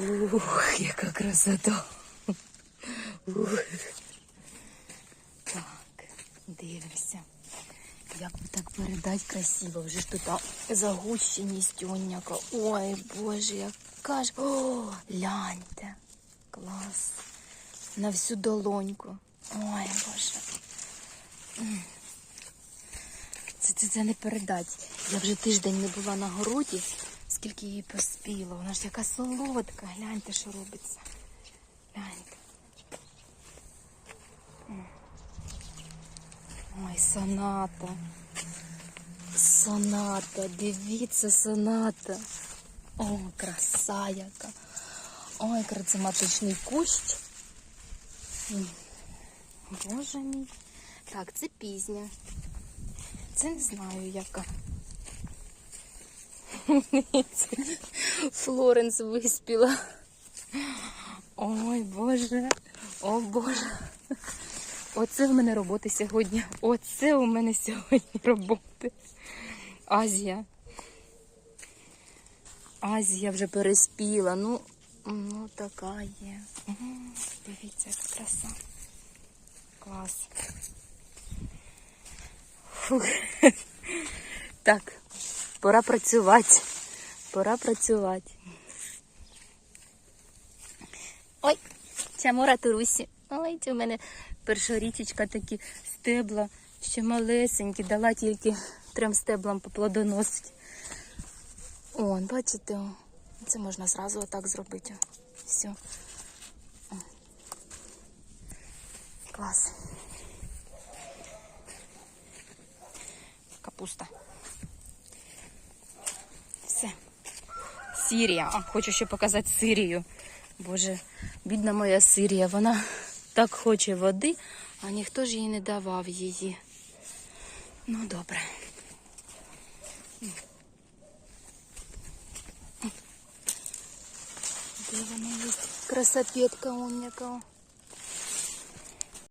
Ух, яка красота. Ух. Так, дивимося. Як би так передати красиво, вже ж тут загущеність онняка. Ой, Боже, яка ж. О, гляньте. Клас. На всю долоньку. Ой, Боже. Це, це, це не передать. Я вже тиждень не була на городі, скільки її поспіло. Вона ж яка солодка. Гляньте, що робиться. Гляньте. Ой, соната. Соната, дивіться, соната. О, краса яка. Ой, крацематичний кущ. Боже мій. Так, це пізня. Це не знаю яка. Це Флоренс виспіла. Ой, Боже, о Боже. Оце в мене роботи сьогодні. Оце у мене сьогодні роботи. Азія. Азія вже переспіла. Ну, ну така є. Дивіться, яка краса. Клас. Фух. Так, пора працювати. Пора працювати. Ой, чамора Турусі. Ой, це в мене першорічечка такі стебла, ще малесенькі, дала тільки трьом стеблам поплодоносить. О, бачите, це можна зразу отак зробити. Все. Клас. Капуста. Все. Сирія. А, хочу ще показати Сирію. Боже, бідна моя Сирія. Вона так хоче води, а ніхто ж їй не давав її. Ну, добре. Де вона є? Красопетка он яка.